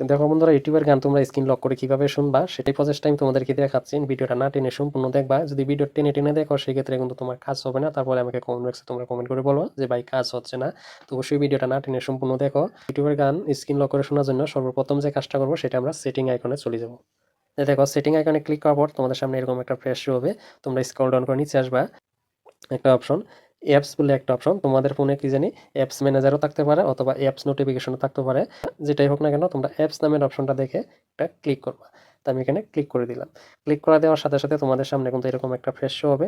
দেখো বন্ধুরা, ইউটিউবের গান তোমরা স্ক্রিন লক করে কীভাবে শুনবা, সেটাই প্রসেসটা আমি তোমাদেরকে দেখাচ্ছি ভিডিওটা না টেনে সম্পূর্ণ দেখবা। যদি ভিডিও টেনে টেনে দেখো, সেক্ষেত্রে কিন্তু তোমার কাজ হবে না। তারপরে আমাকে কমেন্ট বক্সে তোমরা কমেন্ট করে বলো যে, ভাই, কাজ হচ্ছে না। তো অবশ্যই ভিডিওটা না টেনে সম্পূর্ণ দেখো। ইউটিউবের গান স্ক্রিন লক করে শোনার জন্য সর্বপ্রথম যে কাজটা করব, সেটা আমরা সেটিং আইকনে চলে যাব। দেখো সেটিং আইকনে ক্লিক করার পর তোমাদের সামনে এরকম একটা ফ্রেশ হবে। তোমরা স্ক্রল ডাউন করে নিচে আসবা। একটা অপশন অ্যাপস বলে একটা অপশন তোমাদের ফোনে কি জানি অ্যাপস ম্যানেজারও থাকতে পারে অথবা অ্যাপস নোটিফিকেশনও থাকতে পারে। যেটাই হোক না কেন, তোমরা অ্যাপস নামের অপশনটা দেখে একটা ক্লিক করবা। তো আমি এখানে ক্লিক করে দিলাম। ক্লিক করে দেওয়ার সাথে সাথে তোমাদের সামনে কিন্তু এরকম একটা ফ্রেশ শো হবে।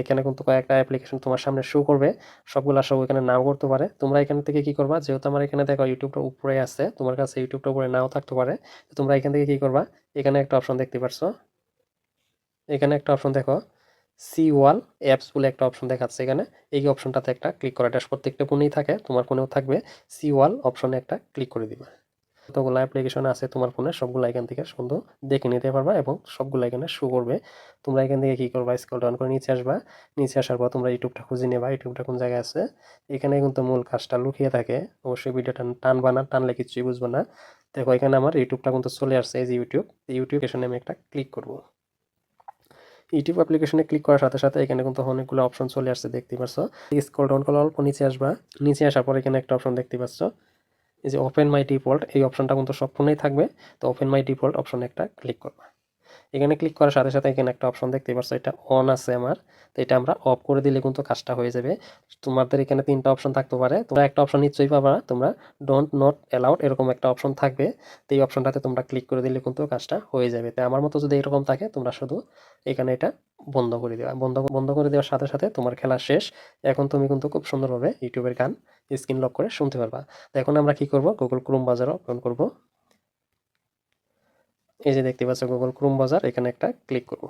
এখানে কিন্তু কয়েকটা অ্যাপ্লিকেশন তোমার সামনে শো করবে। সবগুলো শো এখানে নাও করতে পারে। তোমরা এখান থেকে কি করবা, যেহেতু আমার এখানে দেখো ইউটিউবটা উপরে আছে, তোমার কাছে ইউটিউবটা উপরে নাও থাকতে পারে। তোমরা এখান থেকে কি করবা, এখানে একটা অপশন দেখতে পারছ। এখানে একটা অপশন দেখো। সি ওয়াল অ্যাপস বলে একটা অপশন দেখাচ্ছে এখানে। এই অপশনটাতে একটা ক্লিক করা, এটা প্রত্যেকটা ফোনেই থাকে, তোমার ফোনেও থাকবে। সি ওয়াল অপশনে একটা ক্লিক করে দিবে। যতগুলো অ্যাপ্লিকেশন আছে তোমার ফোনে সবগুলো এখান থেকে সুন্দর দেখে নিতে পারবা এবং সবগুলো এখানে শো করবে। তোমরা এখান থেকে কী করবা? স্ক্রল ডাউন করে নিচে আসবা। নিচে আসার পর তোমরা ইউটিউবটা খুঁজে নেবা। ইউটিউবটা কোন জায়গায় আছে? এখানে কিন্তু মূল কাজটা লুকিয়ে থাকে। অবশ্যই ভিডিওটা টানবা না, টানলে কিছুই বুঝব না। দেখো এখানে আমার ইউটিউবটা কিন্তু চলে আসছে, এই যে ইউটিউব ইউটিউব এখানে আমি একটা ক্লিক করব। ইউটিউব অ্যাপ্লিকেশনে ক্লিক করার সাথে সাথে এখানে কিন্তু অনেকগুলো অপশন চলে আসছে দেখতে পাচ্ছ স্ক্রল ডাউন করলে অল্প নিচে আসবা। নিচে আসার পর এখানে একটা অপশন দেখতে পাচ্ছ। এই যে ওপেন মাই ডিফল্ট এই অপশনটা কিন্তু সব ফোনেই থাকবে। তো ওপেন মাই ডিফল্ট অপশন একটা ক্লিক করবা। এখানে ক্লিক করার সাথে সাথে এখানে একটা অপশন দেখতে পাচ্ছ এটা অন আছে আমার। তো এটা আমরা অফ করে দিলে কিন্তু কাজটা হয়ে যাবে। তোমাদের এখানে তিনটা অপশন থাকতে পারে। তোমরা একটা অপশন নিশ্চয়ই পাবা, তোমরা ডোন্ট নট অ্যালাউড এরকম একটা অপশন থাকবে। তো এই অপশনটাতে তোমরা ক্লিক করে দিলে কিন্তু কাজটা হয়ে যাবে। তাই আমার মতো যদি এরকম থাকে, তোমরা শুধু এখানে এটা বন্ধ করে দেওয়া বন্ধ বন্ধ করে দেওয়ার সাথে সাথে তোমার খেলা শেষ। এখন তুমি কিন্তু খুব সুন্দরভাবে ইউটিউবের গান স্ক্রিন লক করে শুনতে পারবা। তো এখন আমরা কি করব? গুগল ক্রোম বাজার ওপেন করব। এই যে দেখতে পাচ্ছ গুগল ক্রোম বাজার এখানে একটা ক্লিক করব।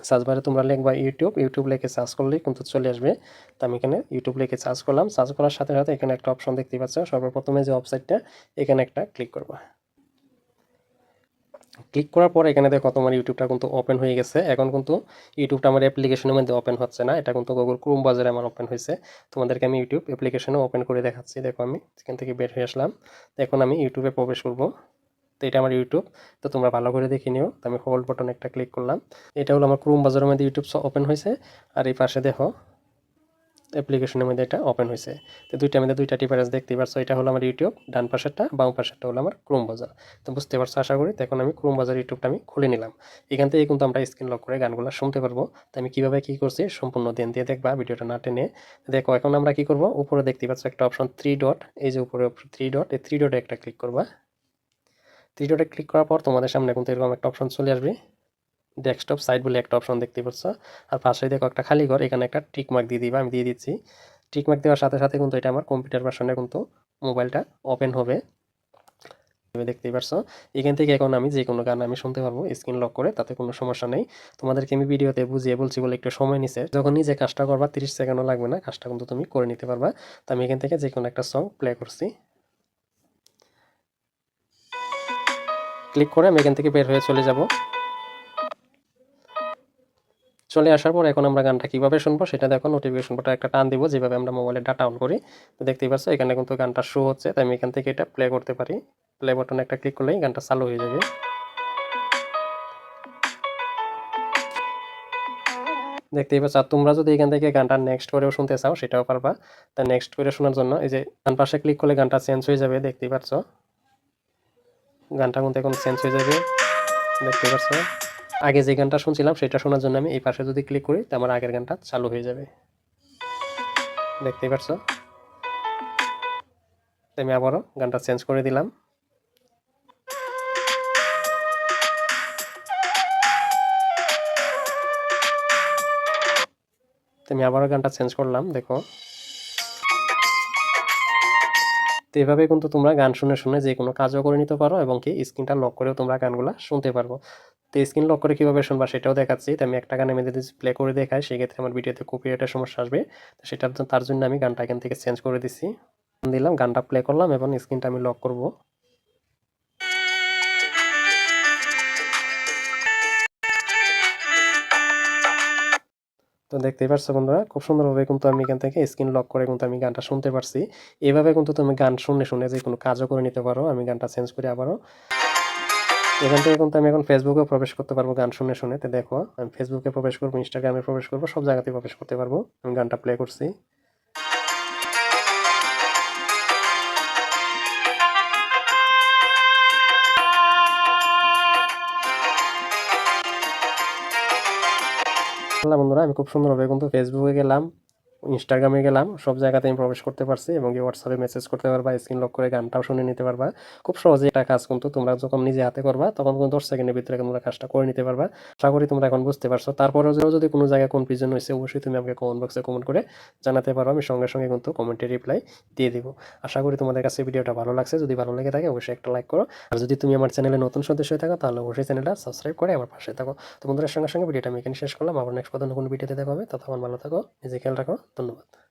সার্চ বারে তোমরা লিখবা ইউটিউব ইউটিউব লিখে সার্চ করলেই কিন্তু চলে আসবে। তো আমি এখানে ইউটিউব লিখে সার্চ করলাম। সার্চ করার সাথে সাথে এখানে একটা অপশন দেখতে পাচ্ছ। সর্বপ্রথমে যে ওয়েবসাইটটা এখানে একটা ক্লিক করবা। ক্লিক করার পর এখানে দেখো তোমার ইউটিউবটা কিন্তু ওপেন হয়ে গেছে। এখন কিন্তু ইউটিউবটা আমার অ্যাপ্লিকেশনের মধ্যে ওপেন হচ্ছে না। এটা কিন্তু গুগল ক্রোম বাজারে আমার ওপেন হয়েছে। তোমাদেরকে আমি ইউটিউব অ্যাপ্লিকেশনে ওপেন করে দেখাচ্ছি। দেখো আমি এখান থেকে বের হয়ে আসলাম। এখন আমি ইউটিউবে প্রবেশ করব। তো এটা আমার ইউটিউব তো তোমরা ভালো করে দেখে নিও। তো আমি হোল্ড বটন একটা ক্লিক করলাম। এটা হলো আমার ক্রোম বাজারের মধ্যে ইউটিউব ওপেন হয়েছে। আর এই পাশে দেখো অ্যাপ্লিকেশনের মধ্যে এটা ওপেন হয়েছে। তো দুইটার মধ্যে দুইটা ডিফারেন্স দেখতে পারছ। এটা হলো আমার ইউটিউব ডান পাশেরটা, বাম পাশেরটা হলো আমার ক্রোম বাজার। তো বুঝতে পারছ আশা করি? তখন আমি ক্রোম বাজার ইউটিউবটা আমি খুলে নিলাম। এখান থেকে কিন্তু আমরা স্ক্রিন লক করে গানগুলো শুনতে পারব। তো আমি কীভাবে কী করছি সম্পূর্ণ দিন দিয়ে দেখবা ভিডিওটা না টেনে। দেখো, এখন আমরা কী করব? উপরে দেখতে পাচ্ছ একটা অপশন থ্রি ডট এই যে উপরে থ্রি ডট এই থ্রি ডটে একটা ক্লিক করবা। ডটে ক্লিক করার পর তোমাদের সামনে কিন্তু এরকম একটা অপশন চলে আসবে। ডেস্কটপ সাইট বলে একটা অপশন দেখতে পাচ্ছ। আর পাশে দেখো একটা খালি ঘর, এখানে একটা টিক মার্ক দিয়ে দিবা, আমি দিয়ে দিচ্ছি। টিক মার্ক দেওয়ার সাথে সাথে কিন্তু এটা আমার কম্পিউটার ভার্সনে কিন্তু মোবাইলটা ওপেন হবে। দেখতেই পারছ। এখান থেকে এখন আমি যে কোনো গান আমি শুনতে পারব স্ক্রিন লক করে, তাতে কোনো সমস্যা নেই। তোমাদেরকে আমি ভিডিওতে বুঝিয়ে বলছি বলে একটু সময় নিছে। যখন নিজে কাজটা করবা, তিরিশ সেকেন্ডও লাগবে না, কাজটা কিন্তু তুমি করে নিতে পারবা। তো আমি এখান থেকে যে কোনো একটা সং প্লে করছি। ক্লিক করে আমি এখান থেকে বের হয়ে চলে যাব। চলে আসার পর এখন আমরা গানটা কীভাবে শুনব সেটা দেখো নোটিফিকেশন বটা একটা টান দিব, যেভাবে আমরা মোবাইলে ডাটা অন করি। তো দেখতেই পাচ্ছ, এখানে কিন্তু গানটা শো হচ্ছে, তাই আমি এখান থেকে এটা প্লে করতে পারি। প্লে বটনে একটা ক্লিক করলেই গানটা চালু হয়ে যাবে। দেখতেই পাচ্ছ, আর তোমরা যদি এখান থেকে গানটা নেক্সট করেও শুনতে চাও, সেটাও পারবা। তা নেক্সট করে শোনার জন্য এই যে গান পাশে ক্লিক করলে গানটা চেঞ্জ হয়ে যাবে, দেখতেই পাচ্ছ। গানটা কিন্তু এখন চেঞ্জ হয়ে যাবে। দেখতে পাচ্ছ আগে যে গানটা শুনছিলাম, সেটা শোনার জন্য আমি এই পাশে যদি ক্লিক করি, তো আমার আগের গানটা চালু হয়ে যাবে। দেখতেই পাচ্ছ আমি আবারও গানটা চেঞ্জ করে দিলাম। আমি আবারও গানটা চেঞ্জ করলাম, দেখো। তো এভাবে কিন্তু তোমরা গান শুনে শুনে যে কোনো কাজও করে নিতে পারো এবং কি স্ক্রিনটা লক করেও তোমরা গানগুলো শুনতে পারব। তো স্ক্রিন লক করে কীভাবে শুনবা সেটাও দেখাচ্ছি। তো আমি একটা গান আমি যদি প্লে করে দেখাই, সেক্ষেত্রে আমার ভিডিওতে কপিরাইটের সমস্যা আসবে। তো সেটার তার জন্য আমি গানটা এখান থেকে চেঞ্জ করে দিছি। দিলাম, গানটা প্লে করলাম এবং স্ক্রিনটা আমি লক করব। তো দেখতেই পারছ বন্ধুরা, খুব সুন্দরভাবে কিন্তু আমি এখান থেকে স্ক্রিন লক করে কিন্তু আমি গানটা শুনতে পারছি। এভাবে কিন্তু তুমি গান শুনে শুনে যে কোনো কাজও করে নিতে পারো, আমি গানটা চেঞ্জ করে আবারও এখান থেকে কিন্তু আমি এখন ফেসবুকেও প্রবেশ করতে পারব গান শুনে শুনে তো দেখো, আমি ফেসবুকে প্রবেশ করব ইনস্টাগ্রামে প্রবেশ করব, সব জায়গাতে প্রবেশ করতে পারব। আমি গানটা প্লে করছি। হ্যালো বন্ধুরা আমি খুব সুন্দরভাবে কিন্তু ফেসবুকে গেলাম। ইনস্টাগ্রামে গেলাম, সব জায়গাতে আমি প্রবেশ করতে পারছি এবং হোয়াটসঅ্যাপে মেসেজ করতে পারবা স্ক্রিন লক করে গানটাও শুনে নিতে পারবা। খুব সহজে একটা কাজ কিন্তু তোমরা যখন নিজে হাতে করবা, তখন কিন্তু দশ সেকেন্ডের ভিতরে তোমরা কাজটা করে নিতে পারবা। আশা করি তোমরা এখন বুঝতে পারছ। তারপরেও যদি কোনো জায়গায় কনফিউশন হয়েছে অবশ্যই তুমি আমাকে কমেন্ট বক্সে কমেন্ট করে জানাতে পারো। আমি সঙ্গে সঙ্গে কিন্তু কমেন্টে রিপ্লাই দিয়ে দিব। আশা করি তোমাদের কাছে ভিডিওটা ভালো লাগছে। যদি ভালো লেগে থাকে, অবশ্যই একটা লাইক করো। আর যদি তুমি আমার চ্যানেলে নতুন সদস্য হয়ে থাকো, তাহলে অবশ্যই চ্যানেলটা সাবস্ক্রাইব করে আমার পাশে থাকো। তোমাদের সঙ্গে সঙ্গে ভিডিওটা আমি এখানে শেষ করলাম। আবার নেক্সট পর্যন্ত কোনো ভিডিওতে দেখা হবে। ততক্ষণ ভালো থাকো, নিজে খেয়াল রাখো। ধন্যবাদ।